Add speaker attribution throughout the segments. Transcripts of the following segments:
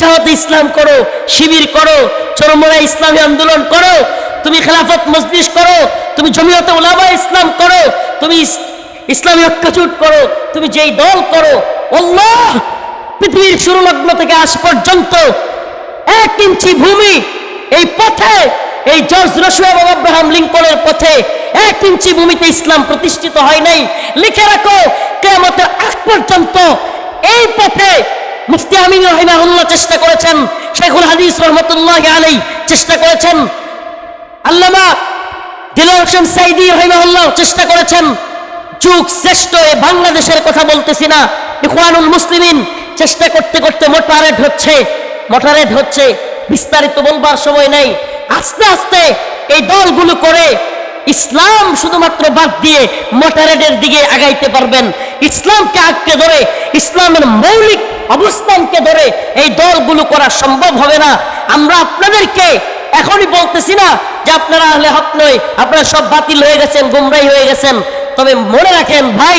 Speaker 1: জামাতে ইসলাম করো, শিবির করো চরমরা ইসলামী আন্দোলন করো, তুমি খেলাফত মজলিস করো, তুমি জমিয়তে উলামা ইসলাম করো, তুমি ইস- ইসলামী ঐক্যজোট করো, তুমি যেই দল করো, আল্লাহ পৃথিবীর শুরু লগ্ন থেকে আজ পর্যন্ত এক ইঞ্চি ভূমি এই পথে, এই জর্জ রসু এবং আব্রাহাম লিঙ্কনের পথে এক ইঞ্চি ভূমিতে ইসলাম প্রতিষ্ঠিত হয় নাই। লিখে রাখো কেমতের আগ পর্যন্ত এই পথে মুফতি আমিন রহিমাহুল্লাহ চেষ্টা করেছেন শেখুল হাদিস রহমতুল্লাহ আলাই চেষ্টা করেছেন। আল্লামা দিল হোসেন সাইদি রহিমাহুল্লাহ চেষ্টা করেছেন। যুগ শ্রেষ্ঠ এ বাংলাদেশের কথা বলতেছি না। ইখওয়ানুল মুসলিমিন চেষ্টা করতে করতে মোটারেট হচ্ছে মোটারেট হচ্ছে, বিস্তারিত বলবার সময় নেই। আস্তে আস্তে এই দলগুলো করে ইসলাম শুধুমাত্র বাদ দিয়ে মোটারেটের দিকে আগাইতে পারবেন। ইসলামকে আঁকড়ে ধরে ইসলামের মৌলিক অবস্থানকে ধরে এই দলগুলো করা সম্ভব হবে না। আমরা আপনাদেরকে এখনই বলতেছি না যে আপনারা আহলে হক নয়, আপনারা সব বাতিল হয়ে গেছেন গুমরাই হয়ে গেছেন। তবে মনে রাখেন ভাই,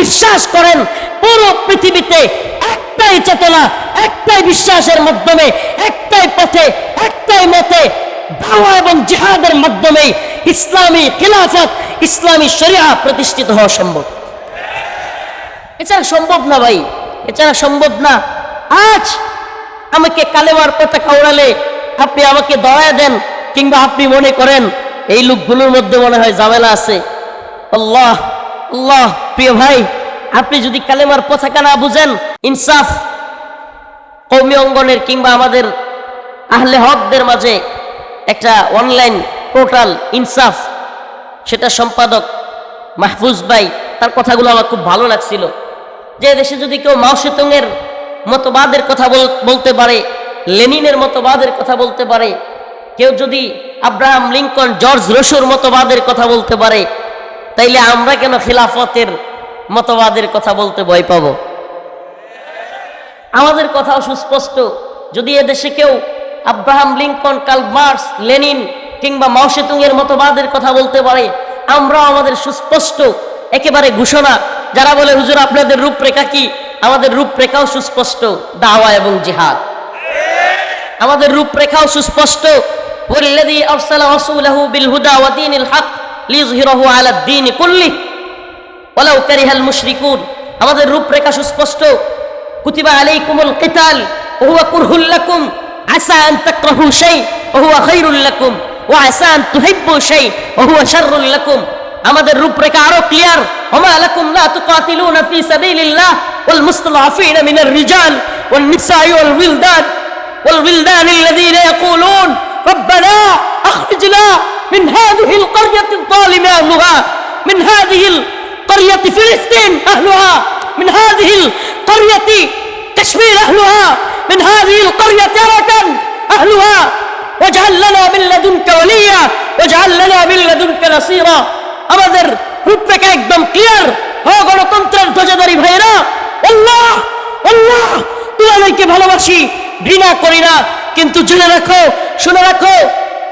Speaker 1: বিশ্বাস করেন, পুরো পৃথিবীতে একটাই চেতনা, একটাই বিশ্বাসের মাধ্যমে, একটাই পথে, একটাই মতে দাওয়া এবং জিহাদের মাধ্যমে ইসলামী খিলাফত, ইসলামী শরিয়া প্রতিষ্ঠিত হওয়া সম্ভব। এছাড়া সম্ভব না ভাই। এছাড়া সম্ভব না। আজ আমাকে কালেমার পতাকা উড়ালে আপনি আমাকে দয়া দেন কিংবা আপনি মনে করেন এই লোকগুলোর মধ্যে মনে হয় জামেলা আছে। আল্লাহ আল্লাহ, প্রিয় ভাই, আপনি যদি কালেমার পতাকা না বুঝেন, ইনসাফ কৌমি অঙ্গনের কিংবা আমাদের আহলে হকদের মাঝে একটা অনলাইন পোর্টাল ইনসাফ, সেটা সম্পাদক মাহফুজ ভাই, তার কথাগুলো আমার খুব ভালো লাগছিল। যে দেশে যদি কেউ মাওসেতুংয়ের মতবাদের কথা বল- বলতে পারে, লেনিনের মতবাদের কথা বলতে পারে, কেউ যদি আব্রাহাম লিঙ্কন, জর্জ রসুর মতবাদের কথা বলতে পারে, তাইলে আমরা কেন খিলাফতের মতবাদের কথা বলতে ভয় পাবো? আমাদের কথাও সুস্পষ্ট, যদি এদেশে কেউ Abraham Lincoln Karl Marx, Lenin কিংবা মাওসেতুংয়ের মতবাদের কথা বলতে পারে, আমরাও আমাদের সুস্পষ্ট, একেবারে ঘোষণা যারা বলে হুজুর আপনাদের রূপরেখা কি আমাদের রূপরেখাও সুস্পষ্ট দাওয়া এবং জিহাদ আমাদের রূপরেখাও সুস্পষ্ট والذي أرسل رسوله بالهدى ودين الحق ليظهره على الدين كله ولو كره المشركون আমাদের রূপরেখা সুস্পষ্ট كتب عليكم القتال وهو كره لكم عسى أن تكرهوا شيء وهو خير لكم وعسى أن تحبوا شيء وهو شر لكم আমাদের রূপরেখা আরো ক্লিয়ার وما لكم لا تقاتلون في سبيل الله والمستضعفين من الرجال والنساء والولدان والولدان الذين يقولون ربنا أخرجنا من هذه القرية الظالم أهلها من هذه القرية فلسطين أهلها من هذه القرية كشمير أهلها من هذه القرية أركا أهلها واجعل لنا من لدنك وليا واجعل لنا من لدنك نصيرا আমাদের রূপরেখা একদম ক্লিয়ার হ গণতন্ত্রের ধ্বজাধারী ভাইরা আল্লাহ আল্লাহ তোমাদেরকে ভালোবাসি, ঘৃণা করি না, কিন্তু জেনে রাখো, শুনে রাখো,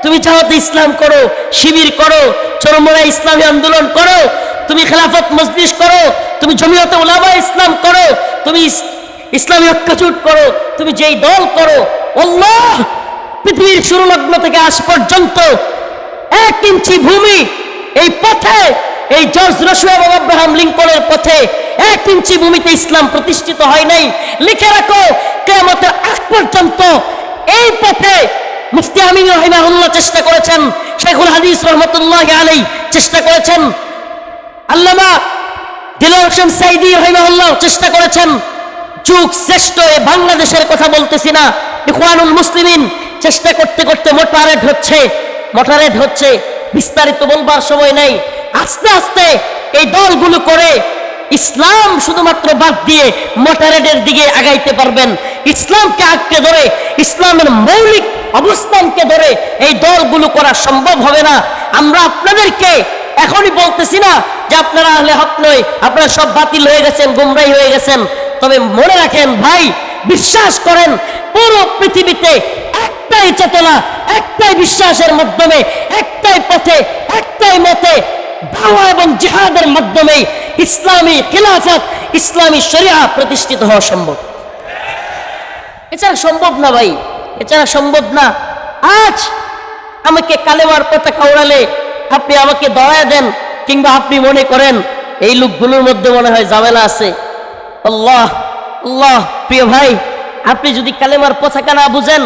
Speaker 1: তুমি চাহতে ইসলাম করো, শিবির করো চরমরা ইসলামী আন্দোলন করো, তুমি খেলাফত মজলিস করো, তুমি জমিয়তে উলামা ইসলাম করো, তুমি ইসলামী ঐক্যজোট করো, তুমি যেই দল করো অল্লাহ পৃথিবীর শুরু লগ্ন থেকে আজ পর্যন্ত এক ইঞ্চি ভূমি এই পথে, এই জর্জ রসু এবং আব্রাহাম লিঙ্কনের পথে এক ইঞ্চি ভূমিতে ইসলাম প্রতিষ্ঠিত হয় নাই। লিখে রাখো কেমতের আগ পর্যন্ত এই পথে মুফতি আমিন রহিমাহুল্লাহ চেষ্টা করেছেন, শেখুল হাদিস রহমতুল্লাহ আলাই চেষ্টা করেছেন, আল্লামা দিল হোসেন সাইদি রহিমাহুল্লাহ চেষ্টা করেছেন, যুগ শ্রেষ্ঠ এ বাংলাদেশের কথা বলতেছি না, ইখওয়ানুল মুসলিমিন, চেষ্টা করতে করতে মোটারেট হচ্ছে মোটারেট হচ্ছে। বিস্তারিত বলবার সময় নেই। আস্তে আস্তে এই দলগুলো করে ইসলাম শুধুমাত্র বাদ দিয়ে মোটারেটের দিকে আগাইতে পারবেন। ইসলামকে আঁকড়ে ধরে, ইসলামের মৌলিক অবস্থানকে ধরে এই দলগুলো করা সম্ভব হবে না। আমরা আপনাদেরকে এখনই বলতেছি না যে আপনারা আহলে হক নয়, আপনারা সব বাতিল হয়ে গেছেন গুমরাই হয়ে গেছেন। তবে মনে রাখেন ভাই, বিশ্বাস করেন, পুরো পৃথিবীতে একটাই চেতনা, একটাই বিশ্বাসের মাধ্যমে একটাই পথে, একটাই মতে দাওয়া এবং জিহাদের মাধ্যমে ইসলামী খিলাফত, ইসলামী শরিয়া প্রতিষ্ঠিত হওয়া সম্ভব। এছাড়া সম্ভব না ভাই এছাড়া সম্ভব না। আজ আমাকে কালেমার পতাকা উড়ালে আপনি আমাকে দয়া দেন কিংবা আপনি মনে করেন এই লোকগুলোর মধ্যে মনে হয় ঝামেলা আছে। আল্লাহ আল্লাহ, প্রিয় ভাই, আপনি যদি কালেমার পতাকা না বুঝেন